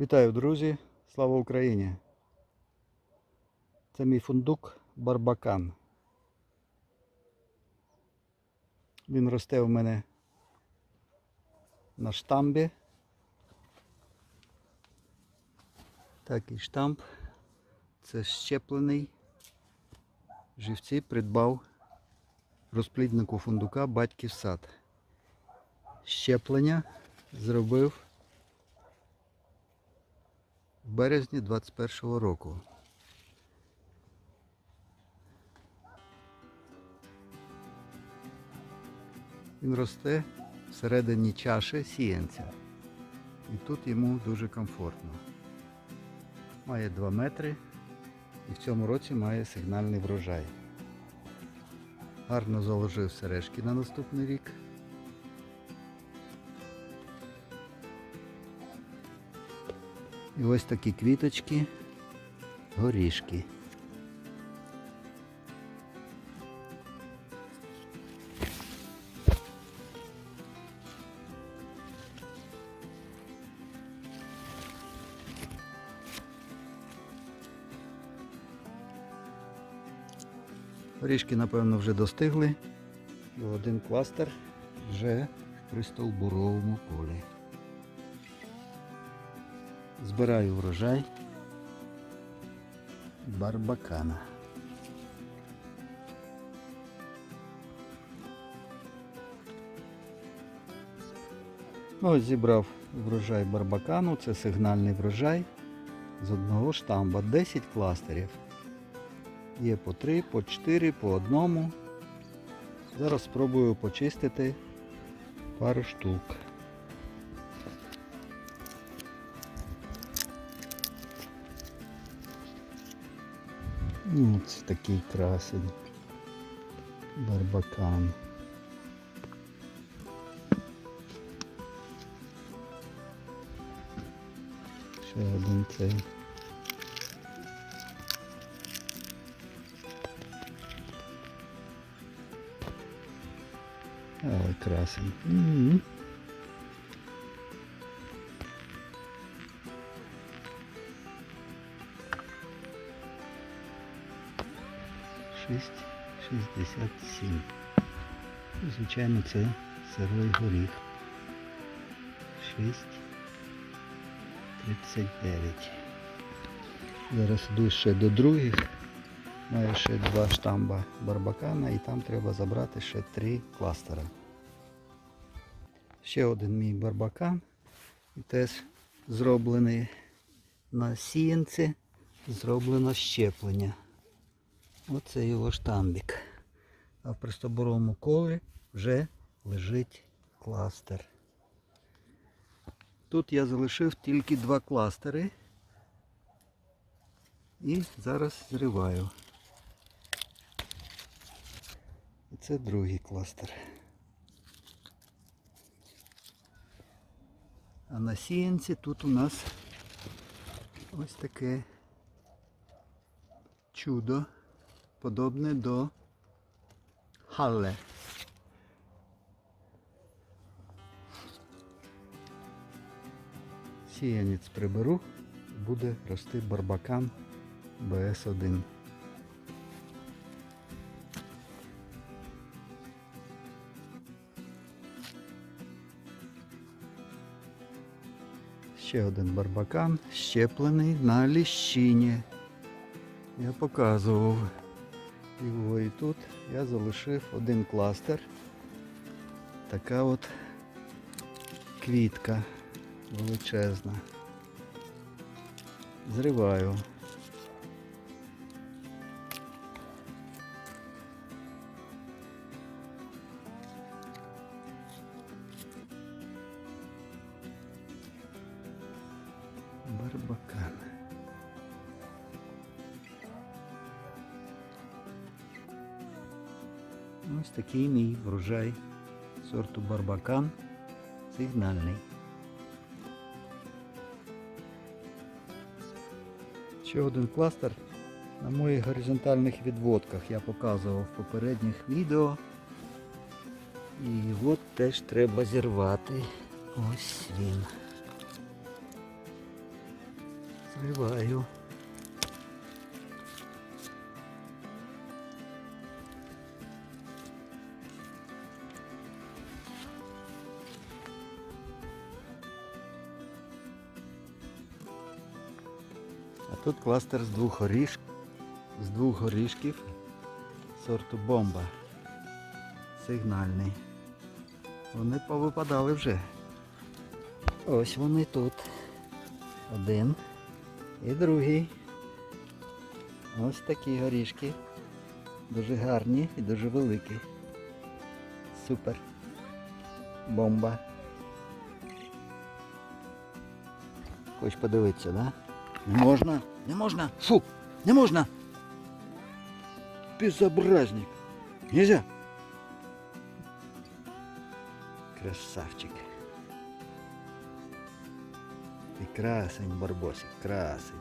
Вітаю, друзі! Слава Україні! Це мій фундук Барбакан. Він росте у мене на штамбі. Такий штамп. Це щеплений. Живці придбав розпліднику фундука батьків сад. Щеплення зробив в березні 21-го року. Він росте всередині чаші сіянця. І тут йому дуже комфортно. Має 2 метри і в цьому році має сигнальний врожай. Гарно заложив сережки на наступний рік. І ось такі квіточки, горішки. Горішки, напевно, вже достигли. І один кластер вже в пристовбуровому полі. Збираю врожай барбакана. Ну, Ось зібрав врожай барбакану, це сигнальний врожай з одного штамба. 10 кластерів. Є по 3, по 4, по одному. Зараз спробую почистити пару штук. Ну, Ось такий красень. Барбакан. Ще один цей. Але красень. М -м. 6,67. Звичайно, це сирий горіх. 6,39. Зараз йду ще до других. Маю ще два штамба барбакана і там треба забрати ще три кластера. Ще один мій барбакан. І теж зроблений на сіянці, зроблено щеплення. Оце його штамбік. А в пристоборовому колі вже лежить кластер. Тут я залишив тільки два кластери. І зараз зриваю. Це другий кластер. А на сіянці тут у нас ось таке чудо, подобне до Халле. Сіянець приберу, буде рости барбакан БС-1. Ще один барбакан, щеплений на ліщині. Я показував і тут я залишив один кластер. Така от квітка величезна. Зриваю. Барбакан. Ось такий мій врожай сорту барбакан сигнальний. Ще один кластер на моїх горизонтальних відводках я показував в попередніх відео. І от теж треба зірвати. Ось він. Відкриваю. Тут кластер з двох горіш... з двох горішків сорту бомба. Сигнальний. Вони повипадали вже. Ось вони тут. Один і другий. Ось такі горішки. Дуже гарні і дуже великі. Супер. Бомба. Хочеш подивитися, да? Можна, не можна. Фу, не можна. Безобразник. Нельзя. Красавчик. Ти красень, Барбосик, красень.